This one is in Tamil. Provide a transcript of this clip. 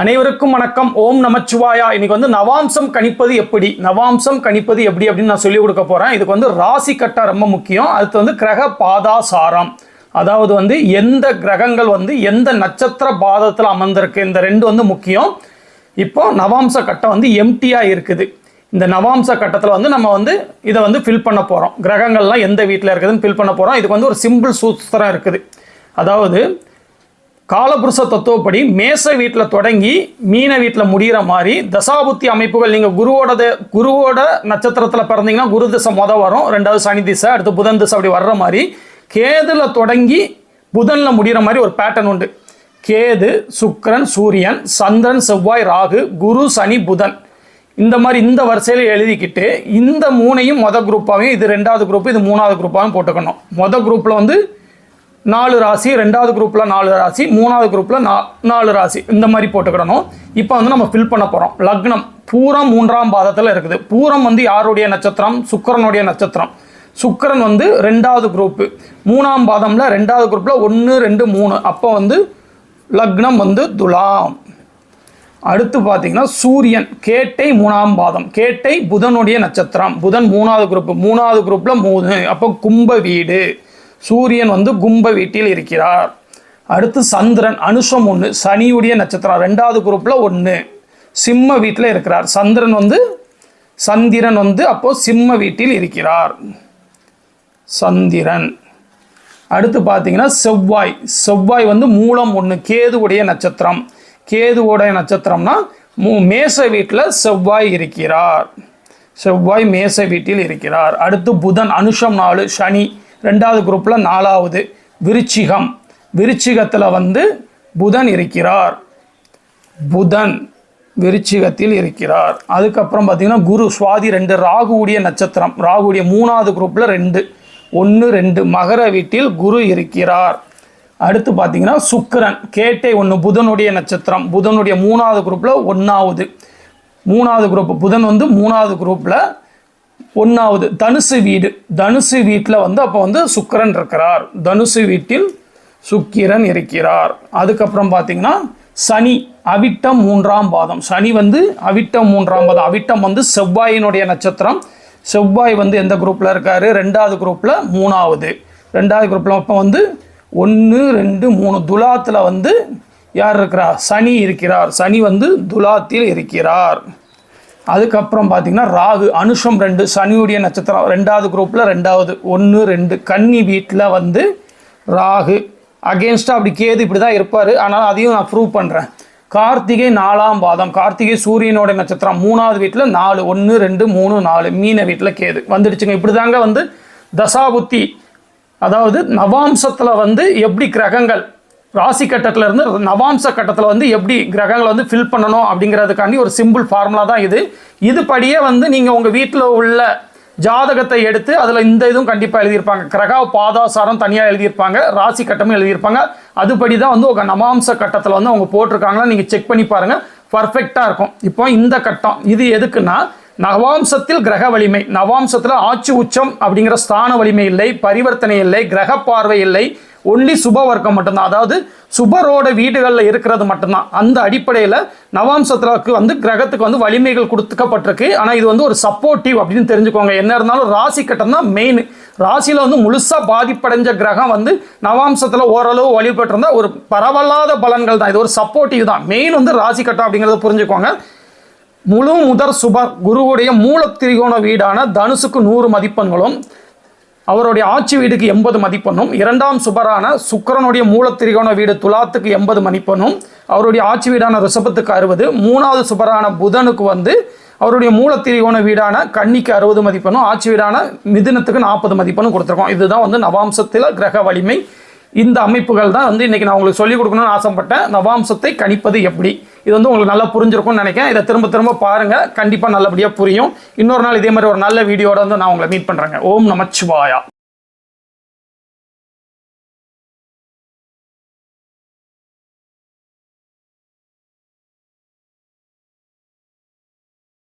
அனைவருக்கும் வணக்கம். ஓம் நமச்சிவாயா. இன்னைக்கு வந்து நவாம்சம் கணிப்பது எப்படி? நவாம்சம் கணிப்பது எப்படி அப்படின்னு நான் சொல்லிக் கொடுக்க போறேன். இதுக்கு வந்து ராசி கட்டா ரொம்ப முக்கியம். அடுத்து வந்து கிரக பாதாசாரம் அதாவது வந்து எந்த கிரகங்கள் வந்து எந்த நட்சத்திர பாதத்தில் அமர்ந்திருக்கு? இந்த ரெண்டு வந்து முக்கியம். இப்போ நவாம்ச கட்டம் வந்து எம்டியாக இருக்குது. இந்த நவாம்ச கட்டத்தில் வந்து நம்ம வந்து இதை வந்து ஃபில் பண்ண போகிறோம் கிரகங்கள்லாம் எந்த வீட்டில் இருக்குதுன்னு ஃபில் பண்ண போகிறோம் இதுக்கு வந்து ஒரு சிம்பிள் சூத்திரம் இருக்குது. அதாவது காலபுருஷ தத்துவப்படி மேச வீட்டில் தொடங்கி மீன வீட்டில் முடிகிற மாதிரி தசாபுத்தி அமைப்புகள். நீங்கள் குருவோட குருவோட நட்சத்திரத்தில் பிறந்தீங்கன்னா குரு திசை மொதல் வரும் ரெண்டாவது சனி திசை அடுத்து புதன் திசை அப்படி வர்ற மாதிரி கேதில் தொடங்கி புதனில் முடிகிற மாதிரி ஒரு பேட்டர்ன் உண்டு. கேது சுக்கரன் சூரியன் சந்திரன் செவ்வாய் ராகு குரு சனி புதன். இந்த மாதிரி இந்த வரிசையில் எழுதிக்கிட்டு இந்த மூணையும் மொதல் குரூப்பாகவும் இது ரெண்டாவது குரூப் இது மூணாவது குரூப்பாகவும் போட்டுக்கணும். மொதல் குரூப்பில் வந்து நாலு ராசி ரெண்டாவது குரூப்பில் நாலு ராசி மூணாவது குரூப்பில் நா நாலு ராசி. இந்த மாதிரி போட்டுக்கிடணும். இப்போ வந்து நம்ம ஃபில் பண்ண போகிறோம் லக்னம் பூரம் மூன்றாம் பாதத்தில் இருக்குது. பூரம் வந்து யாருடைய நட்சத்திரம்? சுக்கரனுடைய நட்சத்திரம். சுக்கரன் வந்து ரெண்டாவது குரூப்பு மூணாம் பாதம்ல ரெண்டாவது குரூப்பில் ஒன்று ரெண்டு மூணு. அப்போ வந்து லக்னம் வந்து துலாம். அடுத்து பார்த்தீங்கன்னா சூரியன் கேட்டை மூணாம் பாதம். கேட்டை புதனுடைய நட்சத்திரம். புதன் மூணாவது குரூப் மூணாவது குரூப்பில் மூணு. அப்போ கும்ப வீடு. சூரியன் வந்து கும்ப வீட்டில் இருக்கிறார். அடுத்து சந்திரன் அனுஷம் ஒன்று சனியுடைய நட்சத்திரம் ரெண்டாவது குரூப்பில் ஒன்று சிம்ம வீட்டில் இருக்கிறார். சந்திரன் வந்து சந்திரன் வந்து அப்போது சிம்ம வீட்டில் இருக்கிறார். சந்திரன். அடுத்து பார்த்தீங்கன்னா செவ்வாய். செவ்வாய் வந்து மூலம் ஒன்று கேதுவுடைய நட்சத்திரம். கேதுவுடைய நட்சத்திரம்னா மூ மேச வீட்டில் செவ்வாய் இருக்கிறார். செவ்வாய் மேச வீட்டில் இருக்கிறார். அடுத்து புதன் அனுஷம் நாலு சனி. ரெண்டாவது குரூப்பில் நாலாவது விருச்சிகம். விருச்சிகத்தில் வந்து புதன் இருக்கிறார். புதன் விருச்சிகத்தில் இருக்கிறார். அதுக்கப்புறம் பார்த்திங்கன்னா குரு சுவாதி ரெண்டு ராகுவுடைய நட்சத்திரம். ராகுடைய மூணாவது குரூப்பில் ரெண்டு ஒன்று ரெண்டு. மகர வீட்டில் குரு இருக்கிறார். அடுத்து பார்த்தீங்கன்னா சுக்கரன் கேட்டை ஒன்று புதனுடைய நட்சத்திரம். புதனுடைய மூணாவது குரூப்பில் ஒன்றாவது மூணாவது குரூப் புதன் வந்து மூணாவது குரூப்பில் ஒன்றாவது தனுசு வீடு. தனுசு வீட்டில் வந்து அப்போ வந்து சுக்கிரன் இருக்கிறார். தனுசு வீட்டில் சுக்கிரன் இருக்கிறார். அதுக்கப்புறம் பார்த்தீங்கன்னா சனி அவிட்டம் மூன்றாம் பாதம். சனி வந்து அவிட்டம் மூன்றாம் பாதம். அவிட்டம் வந்து செவ்வாயினுடைய நட்சத்திரம். செவ்வாய் வந்து எந்த குரூப்பில் இருக்கார்? ரெண்டாவது குரூப்பில் மூணாவது. ரெண்டாவது குரூப்பில் அப்போ வந்து ஒன்று ரெண்டு மூணு. துலாத்தில் வந்து யார் இருக்கிறார் சனி இருக்கிறார். சனி வந்து துலாத்தில் இருக்கிறார். அதுக்கப்புறம் பார்த்தீங்கன்னா ராகு அனுஷம் ரெண்டு சனியுடைய நட்சத்திரம் ரெண்டாவது குரூப்பில் ரெண்டாவது ஒன்று ரெண்டு. கன்னி வீட்டில் வந்து ராகு. அகேன்ஸ்டாக அப்படி கேது இப்படி தான் இருப்பார். ஆனால் அதையும் நான் ப்ரூவ் பண்ணுறேன் கார்த்திகை நாலாம் பாதம். கார்த்திகை சூரியனோட நட்சத்திரம் மூணாவது வீட்டில் நாலு ஒன்று ரெண்டு மூணு நாலு. மீன வீட்டில் கேது. வந்துடுச்சுங்க. இப்படி தாங்க வந்து தசாபுத்தி. அதாவது நவாம்சத்தில் வந்து எப்படி கிரகங்கள் ராசி கட்டத்தில் இருந்து நவாம்ச கட்டத்தில் வந்து எப்படி கிரகங்களை வந்து ஃபில் பண்ணணும் அப்படிங்கிறதுக்காண்டி ஒரு சிம்பிள் ஃபார்முலா தான் இது. இதுபடியே வந்து நீங்கள் உங்கள் வீட்டில் உள்ள ஜாதகத்தை எடுத்து அதில் இந்த இதுவும் கண்டிப்பாக எழுதியிருப்பாங்க. கிரக பாதாசாரம் தனியாக எழுதியிருப்பாங்க. ராசி கட்டமும் எழுதியிருப்பாங்க. அதுபடி தான் வந்து உங்கள் நவாம்ச கட்டத்தில் வந்து அவங்க போட்டிருக்காங்களா நீங்கள் செக் பண்ணி பாருங்கள் பர்ஃபெக்டாக இருக்கும். இப்போ இந்த கட்டம் இது எதுக்குன்னா நவாம்சத்தில் கிரக வலிமை நவாம்சத்தில் ஆட்சி உச்சம் அப்படிங்கிற ஸ்தான வலிமை இல்லை பரிவர்த்தனை இல்லை கிரக பார்வை இல்லை ஒன்லி சுப வர்க்கம் மட்டும்தான். அதாவது சுபரோட வீடுகளில் இருக்கிறது மட்டும்தான். அந்த அடிப்படையில் நவாம்சத்திற்கு வந்து கிரகத்துக்கு வந்து வலிமைகள் கொடுத்துக்கப்பட்டிருக்கு ஆனால் இது வந்து ஒரு சப்போர்ட்டிவ் அப்படின்னு தெரிஞ்சுக்கோங்க. என்ன இருந்தாலும் ராசி கட்டம் தான் மெயின் ராசியில் வந்து முழுசாக பாதிப்படைஞ்ச கிரகம் வந்து நவாம்சத்தில் ஓரளவு வழிபட்டிருந்தால் ஒரு பரவலாத பலன்கள் தான். இது ஒரு சப்போர்ட்டிவ் தான். மெயின் வந்து ராசி கட்டம் அப்படிங்கிறத புரிஞ்சுக்கோங்க. முழு முதற் சுபர் குருவுடைய மூலத்திரிகோண வீடான தனுசுக்கு நூறு மதிப்பெண்களும் அவருடைய ஆட்சி வீடுக்கு எண்பது மதிப்பெண்ணும் இரண்டாம் சுபரான சுக்கிரனுடைய மூலத்திரிகோண வீடு துலாத்துக்கு எண்பது மதிப்பெண்ணும் அவருடைய ஆட்சி வீடான ரிஷபத்துக்கு அறுபது மூணாவது சுபரான புதனுக்கு வந்து அவருடைய மூலத்திரிகோண வீடான கன்னிக்கு அறுபது மதிப்பெண்ணும் ஆட்சி வீடான மிதுனத்துக்கு நாற்பது மதிப்பெண்ணும் கொடுத்துருக்கோம். இதுதான் வந்து நவாம்சத்தில் கிரக வலிமை. இந்த அமைப்புகள் தான் வந்து இன்றைக்கி நான் உங்களுக்கு சொல்லிக் கொடுக்கணும்னு ஆசைப்பட்டேன். நவாம்சத்தை கணிப்பது எப்படி? இது வந்து உங்களுக்கு நல்லா புரிஞ்சிருக்கும்னு நினைக்கிறேன். இதை திரும்ப திரும்ப பாருங்கள் கண்டிப்பாக நல்லபடியாக புரியும். இன்னொரு நாள் இதே மாதிரி ஒரு நல்ல வீடியோட வந்து நான் உங்களை மீட் பண்ணுறேங்க ஓம் நமச்சிவாயா.